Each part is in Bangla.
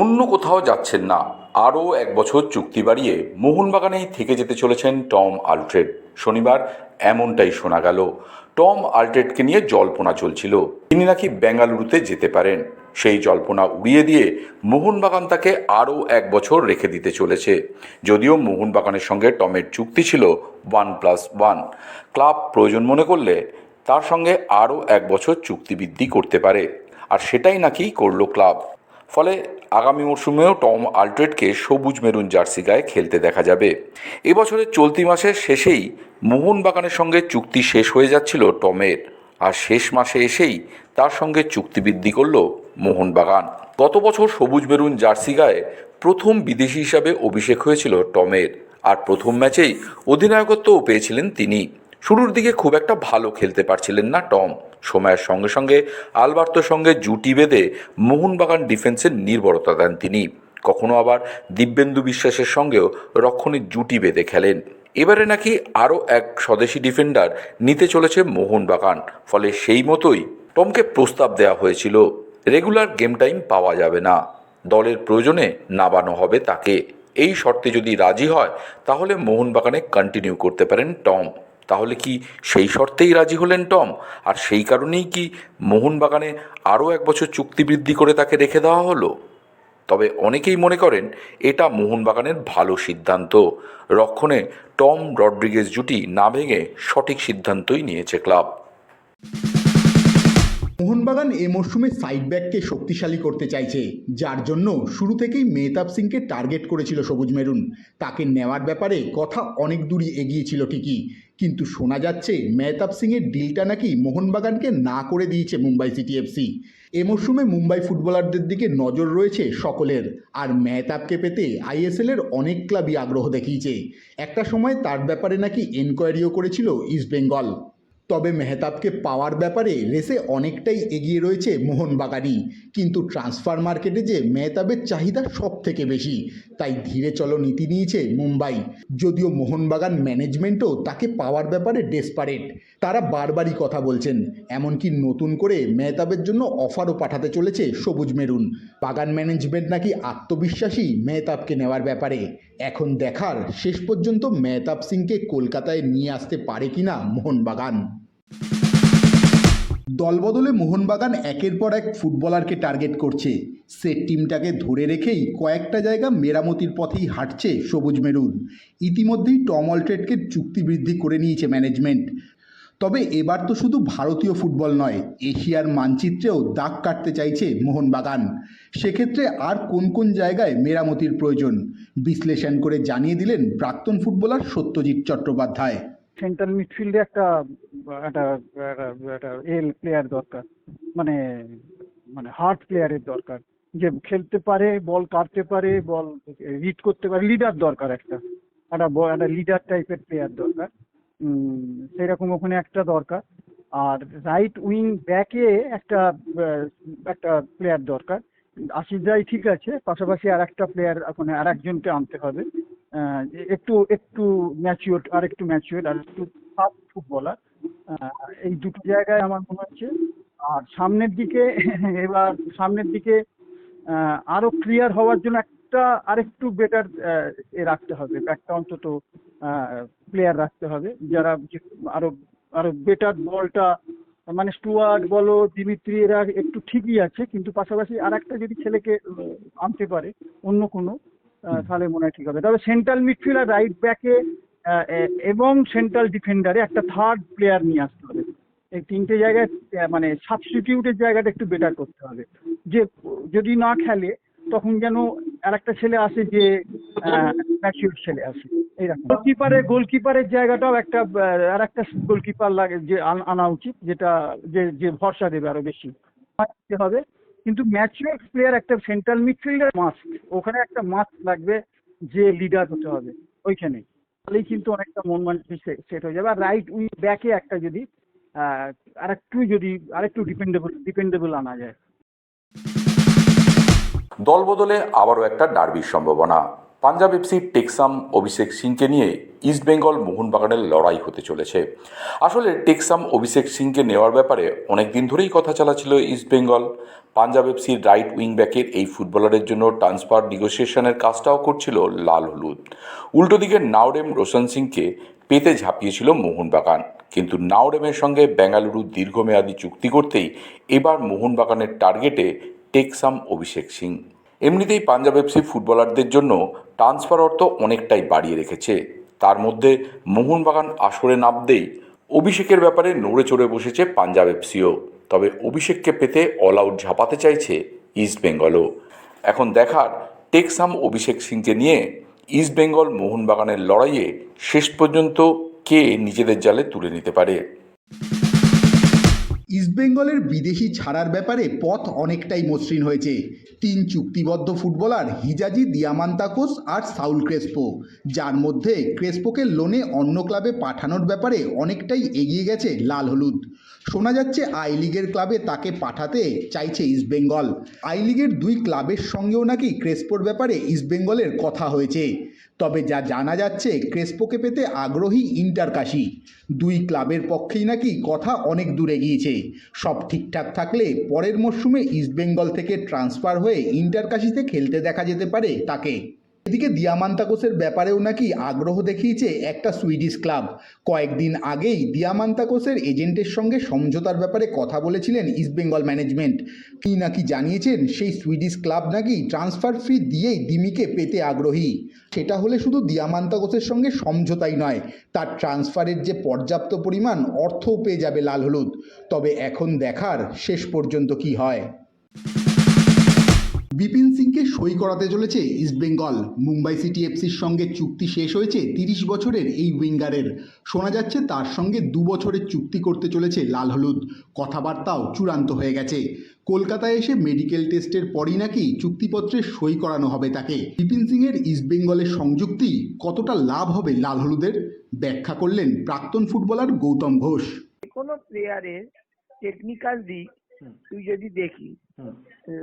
অন্য কোথাও যাচ্ছেন না। আরও এক বছর চুক্তি বাড়িয়ে মোহনবাগানেই থেকে যেতে চলেছেন টম আলট্রেড। শনিবার এমনটাই শোনা গেল। টম আলট্রেডকে নিয়ে জল্পনা চলছিল। তিনি নাকি বেঙ্গালুরুতে যেতে পারেন। সেই জল্পনা উড়িয়ে দিয়ে মোহনবাগান তাকে আরও এক বছর রেখে দিতে চলেছে। যদিও মোহনবাগানের সঙ্গে টমের চুক্তি ছিল ওয়ান প্লাস ওয়ান। ক্লাব প্রয়োজন মনে করলে তার সঙ্গে আরও এক বছর চুক্তি বৃদ্ধি করতে পারে। আর সেটাই নাকি করল ক্লাব। ফলে আগামী মরশুমেও টম আলট্রেডকে সবুজ মেরুন জার্সি গায়ে খেলতে দেখা যাবে। এবছরের চলতি মাসের শেষেই মোহনবাগানের সঙ্গে চুক্তি শেষ হয়ে যাচ্ছিল টমের। আর শেষ মাসে এসেই তার সঙ্গে চুক্তি বৃদ্ধি করল মোহনবাগান। গত বছর সবুজ মেরুন জার্সি গায়ে প্রথম বিদেশি হিসাবে অভিষেক হয়েছিল টমের। আর প্রথম ম্যাচেই অধিনায়কত্বও পেয়েছিলেন তিনি। শুরুর দিকে খুব একটা ভালো খেলতে পারছিলেন না টম। সময়ের সঙ্গে সঙ্গে আলবার্তোর সঙ্গে জুটি বেঁধে মোহনবাগান ডিফেন্সের নির্ভরতা দেন তিনি। কখনো আবার দিব্যেন্দু বিশ্বাসের সঙ্গেও রক্ষণের জুটি বেঁধে খেলেন। এবারে নাকি আরও এক স্বদেশি ডিফেন্ডার নিতে চলেছে মোহনবাগান, ফলে সেই মতোই টমকে প্রস্তাব দেওয়া হয়েছিল, রেগুলার গেম টাইম পাওয়া যাবে না, দলের প্রয়োজনে নাবানো হবে তাকে। এই শর্তে যদি রাজি হয়, তাহলে মোহনবাগানে কন্টিনিউ করতে পারেন টম। তাহলে কি সেই শর্তেই রাজি হলেন টম? আর সেই কারণেই কি মোহনবাগানে আরও এক বছর চুক্তি বৃদ্ধি করে তাকে রেখে দেওয়া হলো? তবে অনেকেই মনে করেন এটা মোহনবাগানের ভালো সিদ্ধান্ত। রক্ষণে টম রড্রিগেজ জুটি না ভেঙে সঠিক সিদ্ধান্তই নিয়েছে ক্লাব। মোহনবাগান এ মরশুমে সাইড ব্যাককে শক্তিশালী করতে চাইছে, যার জন্য শুরু থেকেই মেহতাব সিংকে টার্গেট করেছিল সবুজ মেরুন। তাকে নেওয়ার ব্যাপারে কথা অনেক দূরই এগিয়েছিল ঠিকই, কিন্তু শোনা যাচ্ছে মেহতাব সিংয়ের ডিলটা নাকি মোহনবাগানকে না করে দিয়েছে মুম্বাই সিটি এফসি এ মরশুমে মুম্বাই ফুটবলারদের দিকে নজর রয়েছে সকলের, আর মেহতাবকে পেতে আইএসএলের অনেক ক্লাবই আগ্রহ দেখিয়েছে। একটা সময় তার ব্যাপারে নাকি এনকোয়ারিও করেছিল ইস্টবেঙ্গল তবে মেহতাবকে পাওয়ার ব্যাপারে রেসে অনেকটাই এগিয়ে রয়েছে মোহনবাগানই। কিন্তু ট্রান্সফার মার্কেটে যে মেহতাবের চাহিদা সব থেকে বেশি, তাই ধীরে চলো নীতি নিয়েছে মুম্বাই। যদিও মোহনবাগান ম্যানেজমেন্টও তাকে পাওয়ার ব্যাপারে ডেসপারেট। তারা বারবারই কথা বলছেন, এমনকি নতুন করে মেহতাবের জন্য অফারও পাঠাতে চলেছে সবুজ মেরুন। বাগান ম্যানেজমেন্ট নাকি আত্মবিশ্বাসী মেহতাবকে নেওয়ার ব্যাপারে। এখন দেখার শেষ পর্যন্ত মেহতাব সিংকে কলকাতায় নিয়ে আসতে পারে কিনা মোহনবাগান। দলবদলে মোহনবাগান একের পর এক ফুটবলারকে টার্গেট করছে। সে টিমটাকে ধরে রেখেই কয়েকটা জায়গা মেরামতির পথেই হাঁটছে সবুজ মেরুন। ইতিমধ্যেই টম অলট্রেডকে চুক্তি বৃদ্ধি করে নিয়েছে ম্যানেজমেন্ট। তবে এবার তো শুধু ভারতীয় ফুটবল নয়, এশিয়ার মানচিত্রেও দাগ কাটতে চাইছে মোহনবাগান। সেক্ষেত্রে আর কোন কোন জায়গায় মেরামতির প্রয়োজন? বিশ্লেষণ করে জানিয়ে দিলেন প্রাক্তন ফুটবলার সত্যজিৎ চট্টোপাধ্যায়। সেন্ট্রাল মিডফিল্ডে একটা একটা একটা এল প্লেয়ার দরকার। মানে মানে হার্ড প্লেয়ারের দরকার। যে খেলতে পারে বল কাটতে পারে বল রিড করতে পারে লিডার দরকার একটা। একটা একটা লিডার টাইপের প্লেয়ার দরকার। সেরকম ওখানে একটা দরকার। আর রাইট উইং ব্যাকে একটা একটা প্লেয়ার দরকার। আশিস রায় ঠিক আছে, পাশাপাশি আর একটা প্লেয়ার ওখানে আর একজনকে আনতে হবে। একটু একটু ম্যাচিওর আর একটু ম্যাচিওর আর একটু ফাস্ট ফুটবলার এই দুটো জায়গায় আমার মনে হচ্ছে। আর সামনের দিকে, এবার সামনের দিকে আরও ক্লিয়ার হওয়ার জন্য একটা আরেকটু বেটার এ রাখতে হবে। একটা অন্তত প্লেয়ার রাখতে হবে। যারা আরও আরও বেটার বলটা মানে স্টুয়ার্ট বলো দিমিত্রি এরা একটু ঠিকই আছে। কিন্তু পাশাপাশি আর একটা যদি ছেলেকে আনতে পারে অন্য কোনো তাহলে মনে হয় ঠিক হবে। তবে সেন্ট্রাল মিডফিল্ড আর রাইট ব্যাকে এবং সেন্ট্রাল ডিফেন্ডারে একটা থার্ড প্লেয়ার নিয়ে আসতে হবে। এই তিনটে জায়গায় মানে সাবস্টিটিউটের জায়গাটা একটু বেটার করতে হবে। যে যদি না খেলে তখন যেন আর একটা ছেলে আসে যে ম্যাচিউর ছেলে আসে। এইরকম। গোলকিপারের গোলকিপারের জায়গাটাও একটা আর একটা গোলকিপার লাগে, যে আন- উচিত, যেটা, যে যে ভরসা দেবে আরও বেশি। হবে। কিন্তু ম্যাচিউর প্লেয়ার একটা সেন্ট্রাল মিডফিল্ডার মাস্ট ওখানে একটা মাস্ট লাগবে যে লিডার হতে হবে। ওইখানে। তাহলেই কিন্তু অনেকটা মন মানসিক সেট হয়ে যাবে। আর রাইট উইং ব্যাকে একটা যদি আরেকটু যদি, আরেকটু ডিপেন্ডেবল ডিপেন্ডেবল আনা যায়। দলবদলে আবারও একটা ডার্বির সম্ভাবনা। পাঞ্জাব এফসি টেক্সাম অভিষেক সিংকে নিয়ে ইস্টবেঙ্গল মোহনবাগানের লড়াই হতে চলেছে। আসলে টেক্সাম অভিষেক সিংকে নেওয়ার ব্যাপারে অনেক দিন ধরেই কথা চালাচ্ছিল ইস্টবেঙ্গল পাঞ্জাব এফসির রাইট উইং ব্যাকের এই ফুটবলারের জন্য ট্রান্সফার নেগোসিয়েশনের কাজটাও করছিল লাল হলুদ। উল্টো দিকে নাওরেম রোশন সিংকে পেতে ঝাঁপিয়েছিল মোহনবাগান। কিন্তু নাওরেমের সঙ্গে বেঙ্গালুরু দীর্ঘমেয়াদী চুক্তি করতেই এবার মোহনবাগানের টার্গেটে টেকসাম অভিষেক সিং। এমনিতেই পাঞ্জাব এফসি ফুটবলারদের জন্য ট্রান্সফার অর্থ অনেকটাই বাড়িয়ে রেখেছে। তার মধ্যে মোহনবাগান আসরে নামতেই অভিষেকের ব্যাপারে নড়ে চড়ে বসেছে পাঞ্জাব এফসিও। তবে অভিষেককে পেতে অল আউট ঝাঁপাতে চাইছে ইস্ট বেঙ্গলও এখন দেখার টেকসাম অভিষেক সিংকে নিয়ে ইস্ট বেঙ্গল মোহনবাগানের লড়াইয়ে শেষ পর্যন্ত কে নিজেদের জালে তুলে নিতে পারে? ইস্টবেঙ্গলের বিদেশি ছাড়ার ব্যাপারে পথ অনেকটাই মসৃণ হয়েছে। তিন চুক্তিবদ্ধ ফুটবলার হিজাজি দিয়ামান্তাকোস আর সাউল ক্রেসপো। যার মধ্যে ক্রেসপোকে লোনে অন্য ক্লাবে পাঠানোর ব্যাপারে অনেকটাই এগিয়ে গেছে লাল হলুদ। শোনা যাচ্ছে, আই লিগের ক্লাবে তাকে পাঠাতে চাইছে ইস্টবেঙ্গল আই লিগের দুই ক্লাবের সঙ্গেও নাকি ক্রেসপোর ব্যাপারে ইস্টবেঙ্গলের কথা হয়েছে। তবে যা জানা যাচ্ছে, ক্রেসপোকে পেতে আগ্রহী ইন্টার কাশি। দুই ক্লাবের পক্ষেই নাকি কথা অনেক দূরে গিয়েছে সব ঠিকঠাক থাকলে পরের মরশুমে ইস্টবেঙ্গল থেকে ট্রান্সফার হয়ে ইন্টার কাশিতে খেলতে দেখা যেতে পারে তাকে। এদিকে দিয়ামান্তাকোসের ব্যাপারেও নাকি আগ্রহ দেখিয়েছে একটা সুইডিশ ক্লাব। কয়েকদিন আগেই দিয়ামান্তাকোসের এজেন্টের সঙ্গে সমঝোতার ব্যাপারে কথা বলেছিলেন ইস্টবেঙ্গল ম্যানেজমেন্ট। কি নাকি জানিয়েছেন, সেই সুইডিশ ক্লাব নাকি ট্রান্সফার ফি দিয়েই দিমিকে পেতে আগ্রহী। সেটা হলে শুধু দিয়ামান্তাকোসের সঙ্গে সমঝোতাই নয়, তার ট্রান্সফারের যে পর্যাপ্ত পরিমাণ অর্থও পেয়ে যাবে লাল হলুদ। তবে এখন দেখার শেষ পর্যন্ত কি হয়। বিপিন সিংকে সই করাতে চলেছে ইস্টবেঙ্গল মুম্বাই সিটি এফসির সঙ্গে চুক্তি শেষ হয়েছে তিরিশ বছরের এই উইঙ্গারের। শোনা যাচ্ছে তার সঙ্গে দু বছরের চুক্তি করতে চলেছে লাল হলুদ। কথাবার্তাও চূড়ান্ত হয়ে গেছে। কলকাতায় এসে মেডিকেল টেস্টের পরই নাকি চুক্তিপত্রে সই করানো হবে তাকে। বিপিন সিংয়ের ইস্টবেঙ্গলের সংযুক্তি কতটা লাভ হবে লাল হলুদের? ব্যাখ্যা করলেন প্রাক্তন ফুটবলার গৌতম ঘোষ। কোনো প্লেয়ারের টেকনিক্যাল দিক তুই যদি দেখি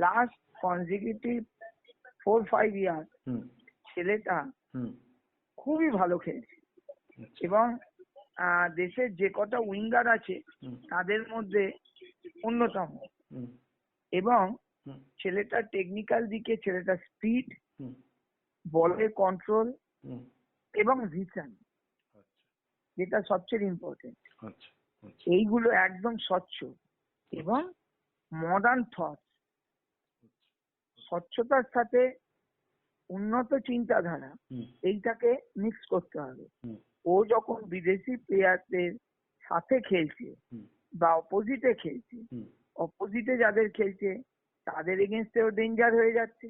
last consecutive four five year ছেলেটা খুবই ভালো খেলছে। এবং আহ, দেশের যে কটা উইঙ্গার আছে তাদের মধ্যে অন্যতম। এবং ছেলেটার টেকনিক্যাল দিকে ছেলেটার স্পিড বলের কন্ট্রোল এবং ভিশন যেটা সবচেয়ে ইম্পর্টেন্ট এইগুলো একদম স্বচ্ছ। এবং মডার্ন থট স্বচ্ছতার সাথে উন্নত চিন্তাধারা এইটাকে মিক্স করতে হবে। ও যখন বিদেশি প্লেয়ারদের সাথে খেলছে বা অপোজিটে খেলছে অপোজিটে যাদের খেলছে তাদের এগেনস্টেও ডেঞ্জার হয়ে যাচ্ছে।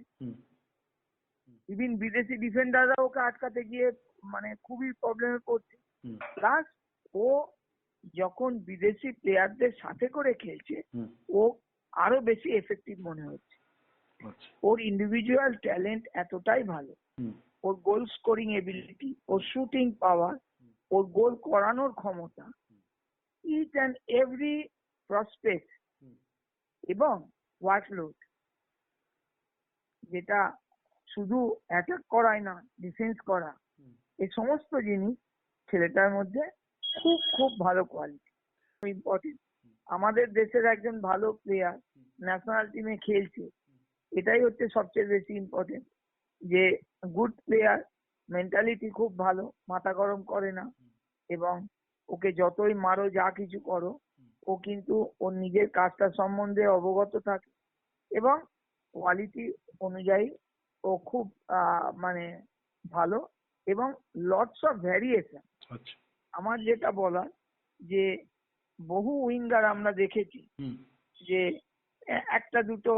ইভিন বিদেশি ডিফেন্ডাররা ওকে আটকাতে গিয়ে মানে খুবই প্রবলেমে পড়ছে। প্লাস ও যখন বিদেশি প্লেয়ারদের সাথে করে খেলছে ও আরও বেশি এফেক্টিভ মনে হচ্ছে। ওর ইন্ডিভিজুয়াল ট্যালেন্ট এতটাই ভালো। ওর গোল স্কোরিং এবিলিটি ওর শুটিং পাওয়ার ওর গোল করানোর ক্ষমতা ইচ অ্যান্ড এভরি প্রসপেক্ট এবং ওয়ার্কলোড যেটা শুধু অ্যাটাক করাই না ডিফেন্স করা এই সমস্ত জিনিস ছেলেটার মধ্যে খুব খুব ভালো কোয়ালিটি ইম্পর্টেন্ট আমাদের দেশের একজন ভালো প্লেয়ার ন্যাশনাল টিমে খেলছে। এটাই হচ্ছে সবচেয়ে বেশি ইম্পর্টেন্ট যে গুড প্লেয়ার মেন্টালিটি খুব ভালো মাথা গরম করে না এবং ওকে যতই মারো যা কিছু করো ও কিন্তু ওর নিজের কাজটা সম্বন্ধে অবগত থাকে এবং কোয়ালিটি অনুযায়ী ও খুব মানে ভালো এবং লটস অফ ভ্যারিয়েশন আমার যেটা বলার যে বহু উইঙ্গার আমরা দেখেছি যে একটা দুটো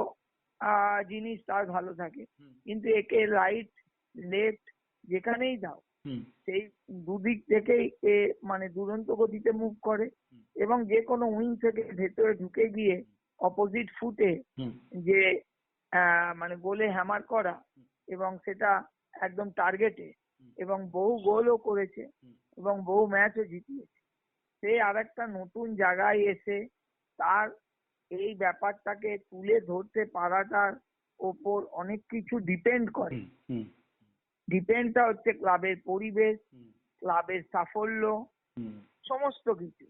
জিনিস তার ভালো থাকে। কিন্তু একে রাইট লেফট যেখানেই দাও সেই দুদিক থেকেই এ মানে দুরন্ত গতিতে মুভ করে এবং যে কোনো উইং থেকে ভেতরে ঢুকে গিয়ে অপোজিট ফুটে যে আহ, মানে গোলে হ্যামার করা এবং সেটা একদম টার্গেটে এবং বহু গোলও করেছে এবং বহু ম্যাচও জিতিয়েছে। সে আর একটা নতুন জায়গায় এসে তার এই ব্যাপারটাকে তুলে ধরতে পারাটার ওপর অনেক কিছু ডিপেন্ড করে। ডিপেন্ডটা হচ্ছে ক্লাবের পরিবেশ ক্লাবের সাফল্য সমস্ত কিছু।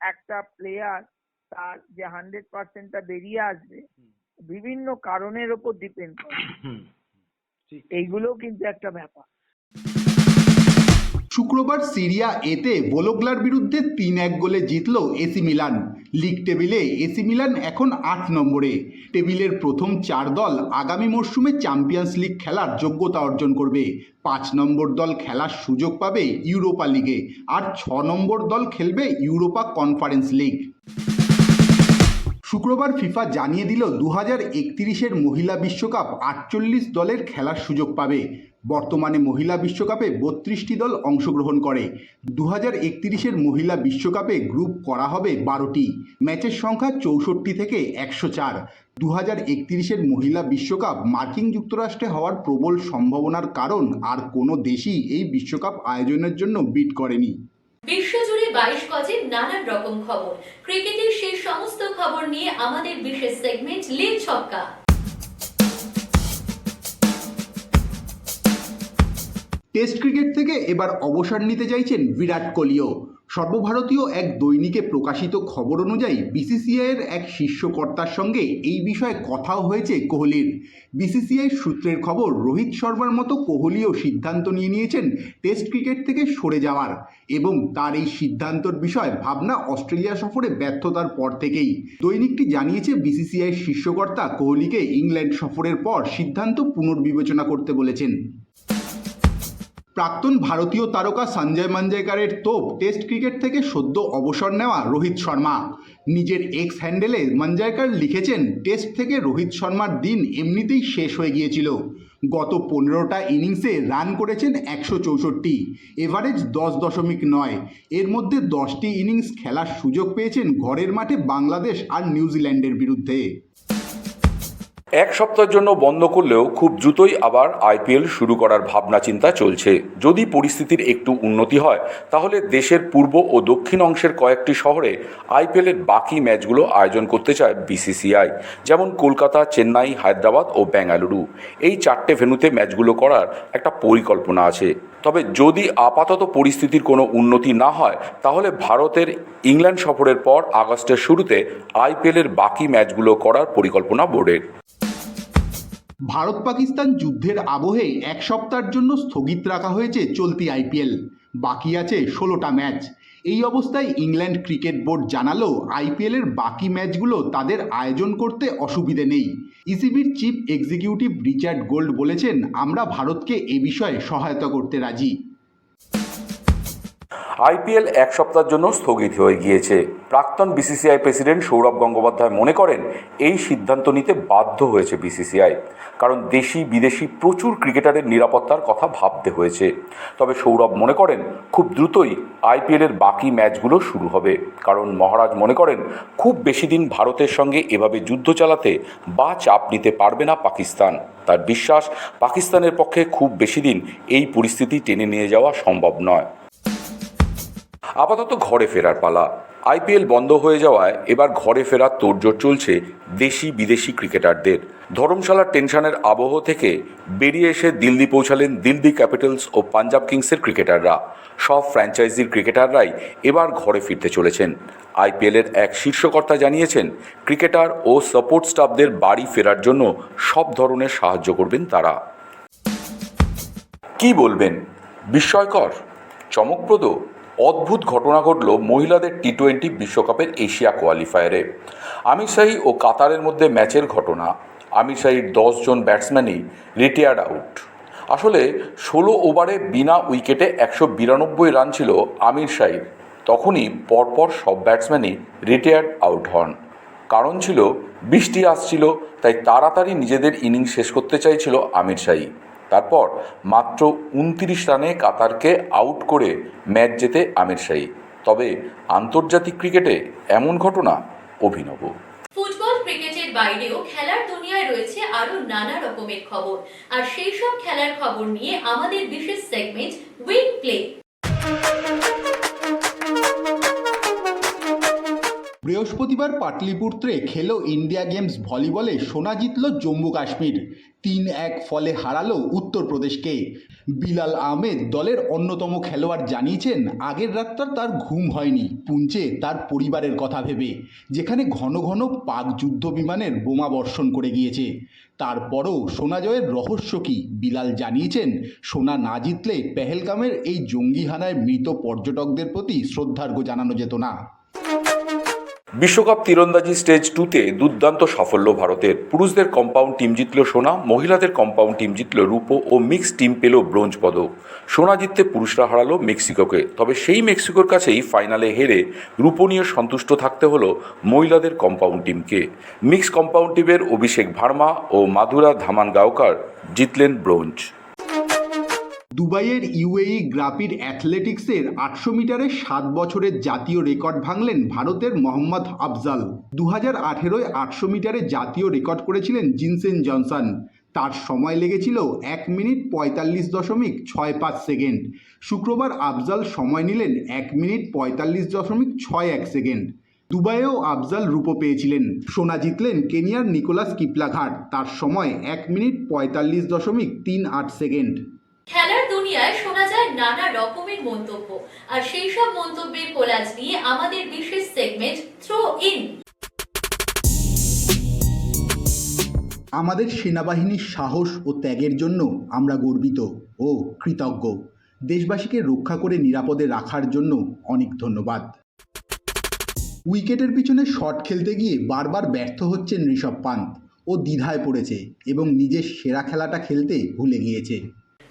একটা প্লেয়ার তার যে হান্ড্রেড পার্সেন্টটা বেরিয়ে আসবে বিভিন্ন কারণের ওপর ডিপেন্ড করে। এইগুলো কিন্তু একটা ব্যাপার। শুক্রবার সিরিয়া এতে বোলোগলার বিরুদ্ধে তিন এক গোলে জিতল এসি মিলান। লিগ টেবিলে এসি মিলান এখন আট নম্বরে। টেবিলের প্রথম চার দল আগামী মরশুমে চ্যাম্পিয়ন্স লিগ খেলার যোগ্যতা অর্জন করবে। পাঁচ নম্বর দল খেলার সুযোগ পাবে ইউরোপা লিগে, আর ছ নম্বর দল খেলবে ইউরোপা কনফারেন্স লিগ। শুক্রবার ফিফা জানিয়ে দিল দু হাজার একত্রিশের মহিলা বিশ্বকাপ আটচল্লিশ দলের খেলার সুযোগ পাবে। বর্তমানে মহিলা বিশ্বকাপে বত্রিশটি দল অংশগ্রহণ করে। দু হাজার একত্রিশের মহিলা বিশ্বকাপে গ্রুপ করা হবে বারোটি। ম্যাচের সংখ্যা চৌষট্টি থেকে একশো চার। দু হাজার একত্রিশের মহিলা বিশ্বকাপ মার্কিন যুক্তরাষ্ট্রে হওয়ার প্রবল সম্ভাবনার কারণ আর কোনো দেশই এই বিশ্বকাপ আয়োজনের জন্য বিট করেনি। বিশ্বজুড়ে বাইশ গজে নানান রকম খবর। ক্রিকেটের সেই সমস্ত খবর নিয়ে আমাদের বিশেষ সেগমেন্ট লিগ ছক্কা। টেস্ট ক্রিকেট থেকে এবার অবসর নিতে চাইছেন বিরাট কোহলিও। সর্বভারতীয় এক দৈনিকে প্রকাশিত খবর অনুযায়ী বিসিসিআইয়ের এক শীর্ষ কর্তার সঙ্গে এই বিষয়ে কথাও হয়েছে কোহলির। বিসিসিআই সূত্রের খবর, রোহিত শর্মার মতো কোহলিও সিদ্ধান্ত নিয়ে নিয়েছেন টেস্ট ক্রিকেট থেকে সরে যাওয়ার এবং তার এই সিদ্ধান্তর বিষয় ভাবনা অস্ট্রেলিয়া সফরে ব্যর্থতার পর থেকেই। দৈনিকটি জানিয়েছে বিসিসিআইয়ের শীর্ষকর্তা কোহলিকে ইংল্যান্ড সফরের পর সিদ্ধান্ত পুনর্বিবেচনা করতে বলেছেন। প্রাক্তন ভারতীয় তারকা সঞ্জয় মাঞ্জেকারের তোপ টেস্ট ক্রিকেট থেকে সদ্য অবসর নেওয়া রোহিত শর্মা। নিজের এক্স হ্যান্ডেলে মঞ্জয়কার লিখেছেন, টেস্ট থেকে রোহিত শর্মার দিন এমনিতেই শেষ হয়ে গিয়েছিল। গত পনেরোটা ইনিংসে রান করেছেন একশো চৌষট্টি, এভারেজ দশ দশমিক নয়। এর মধ্যে দশটি ইনিংস খেলার সুযোগ পেয়েছেন ঘরের মাঠে বাংলাদেশ আর নিউজিল্যান্ডের বিরুদ্ধে। এক সপ্তাহের জন্য বন্ধ করলেও খুব দ্রুতই আবার আইপিএল শুরু করার ভাবনা চিন্তা চলছে। যদি পরিস্থিতির একটু উন্নতি হয়, তাহলে দেশের পূর্ব ও দক্ষিণ অংশের কয়েকটি শহরে আইপিএলের বাকি ম্যাচগুলো আয়োজন করতে চায় বিসিসিআই, যেমন কলকাতা, চেন্নাই, হায়দ্রাবাদ ও বেঙ্গালুরু। এই চারটে ভেন্যুতে ম্যাচগুলো করার একটা পরিকল্পনা আছে। তবে যদি আপাতত পরিস্থিতির কোনো উন্নতি না হয়, তাহলে ভারতের ইংল্যান্ড সফরের পর আগস্টের শুরুতে আইপিএলের বাকি ম্যাচগুলো করার পরিকল্পনা বোর্ডের। ভারত পাকিস্তান যুদ্ধের আবহে এক সপ্তাহের জন্য স্থগিত রাখা হয়েছে চলতি আইপিএল। বাকি আছে ষোলোটা ম্যাচ। এই অবস্থায় ইংল্যান্ড ক্রিকেট বোর্ড জানালো, আইপিএলের বাকি ম্যাচগুলো তাদের আয়োজন করতে অসুবিধে নেই। ইসিবির চিফ এক্সিকিউটিভ রিচার্ড গোল্ড বলেছেন, আমরা ভারতকে এ বিষয়ে সহায়তা করতে রাজি। আইপিএল এক সপ্তাহের জন্য স্থগিত হয়ে গিয়েছে। প্রাক্তন বিসিসিআই প্রেসিডেন্ট সৌরভ গঙ্গোপাধ্যায় মনে করেন এই সিদ্ধান্ত নিতে বাধ্য হয়েছে বিসিসিআই কারণ দেশি বিদেশি প্রচুর ক্রিকেটারের নিরাপত্তার কথা ভাবতে হয়েছে। তবে সৌরভ মনে করেন খুব দ্রুতই আইপিএলের বাকি ম্যাচগুলো শুরু হবে, কারণ মহারাজ মনে করেন খুব বেশি দিন ভারতের সঙ্গে এভাবে যুদ্ধ চালাতে বা চাপ নিতে পারবে না পাকিস্তান। তার বিশ্বাস, পাকিস্তানের পক্ষে খুব বেশি দিন এই পরিস্থিতি টেনে নিয়ে যাওয়া সম্ভব নয়। আপাতত ঘরে ফেরার পালা। আইপিএল বন্ধ হয়ে যাওয়ায় এবার ঘরে ফেরার তোড়জোড় চলছে দেশি বিদেশি ক্রিকেটারদের। ধর্মশালার টেনশনের আবহ থেকে বেরিয়ে এসে দিল্লি পৌঁছালেন দিল্লি ক্যাপিটালস ও পাঞ্জাব কিংসের ক্রিকেটাররা। সব ফ্র্যাঞ্চাইজির ক্রিকেটাররাই এবার ঘরে ফিরতে চলেছেন। আইপিএলের এক শীর্ষকর্তা জানিয়েছেন, ক্রিকেটার ও সাপোর্ট স্টাফদের বাড়ি ফেরার জন্য সব ধরনের সাহায্য করবেন তারা। কি বলবেন? বিস্ময়কর? চমকপ্রদ? অদ্ভুত ঘটনা ঘটল মহিলাদের টি টোয়েন্টি বিশ্বকাপের এশিয়া কোয়ালিফায়ারে। আমির শাহী ও কাতারের মধ্যে ম্যাচের ঘটনা। আমির শাহীর দশজন ব্যাটসম্যানই রিটায়ার্ড আউট। আসলে ষোলো ওভারে বিনা উইকেটে একশো বিরানব্বই রান ছিল আমির শাহীর। তখনই পরপর সব ব্যাটসম্যানই রিটায়ার্ড আউট হন। কারণ ছিল, বৃষ্টি আসছিল, তাই তাড়াতাড়ি নিজেদের ইনিংস শেষ করতে চাইছিল আমির শাহী। তারপর মাত্র উনত্রিশ রানে কাতারকে আউট করে ম্যাচ জেতে আমির শাহী। তবে আন্তর্জাতিক ক্রিকেটে এমন ঘটনা অভিনব। ফুটবল ক্রিকেটের বাইরেও খেলার দুনিয়ায় রয়েছে আরও নানা রকমের খবর। আর সেই সব খেলার খবর নিয়ে আমাদের বিশেষ সেগমেন্ট উইং প্লে বৃহস্পতিবার পাটলিপুত্রে খেলো ইন্ডিয়া গেমস ভলিবলে সোনা জিতল জম্মু কাশ্মীর। তিন এক ফলে হারালো উত্তরপ্রদেশকে। বিলাল আহমেদ দলের অন্যতম খেলোয়াড় জানিয়েছেন, আগের রাতটা তার ঘুম হয়নি। পুঞ্চে তার পরিবারের কথা ভেবে, যেখানে ঘন ঘন পাক যুদ্ধ বিমানের বোমা বর্ষণ করে গিয়েছে। তারপরও সোনা জয়ের রহস্য কী? বিলাল জানিয়েছেন, সোনা না জিতলে পেহেলগামের এই জঙ্গি হানায় মৃত পর্যটকদের প্রতি শ্রদ্ধার্ঘ্য জানানো যেত না। বিশ্বকাপ তীরন্দাজি স্টেজ টুতে দুর্দান্ত সাফল্য ভারতের। পুরুষদের কম্পাউন্ড টিম জিতল সোনা, মহিলাদের কম্পাউন্ড টিম জিতল রূপো ও মিক্স টিম পেল ব্রোঞ্জ পদক। সোনা জিততে পুরুষরা হারালো মেক্সিকোকে, তবে সেই মেক্সিকোর কাছেই ফাইনালে হেরে রূপো নিয়ে সন্তুষ্ট থাকতে হলো মহিলাদের কম্পাউন্ড টিমকে মিক্স কম্পাউন্ড টিমের অভিষেক ভার্মা ও মাধুরা ধামান গাওকার জিতলেন ব্রোঞ্জ। দুবাইয়ের ইউএই গ্রাপিড অ্যাথলেটিক্সের আটশো মিটারে সাত বছরের জাতীয় রেকর্ড ভাঙলেন ভারতের মোহাম্মদ আফজাল। দু হাজার আঠেরোয় আটশো মিটারে জাতীয় রেকর্ড করেছিলেন জিনসেন জনসন। তার সময় লেগেছিল এক মিনিট পঁয়তাল্লিশ দশমিক ছয় পাঁচ সেকেন্ড। শুক্রবার আফজাল সময় নিলেন এক মিনিট পঁয়তাল্লিশ দশমিক ছয় এক সেকেন্ড। দুবাইয়েও আফজাল রূপো পেয়েছিলেন। সোনা জিতলেন কেনিয়ার নিকোলাস কিপলাঘাট। তার সময় এক মিনিট পঁয়তাল্লিশ দশমিক তিন আট সেকেন্ড। খেলার দুনিয়ায় শোনা যায় নানা রকমের মন্তব্য। আর সেই সব মন্তব্যের কোলাজ নিয়ে আমাদের বিশেষ সেগমেন্ট থ্রো ইন আমাদের সেনাবাহিনীর সাহস ও ত্যাগের জন্য আমরা গর্বিত ও কৃতজ্ঞ। দেশবাসীকে রক্ষা করে নিরাপদে রাখার জন্য অনেক ধন্যবাদ। উইকেটের পিছনে শট খেলতে গিয়ে বারবার ব্যর্থ হচ্ছেন ঋষভ পান্ত ও দ্বিধায় পড়েছে এবং নিজের সেরা খেলাটা খেলতে ভুলে গিয়েছে।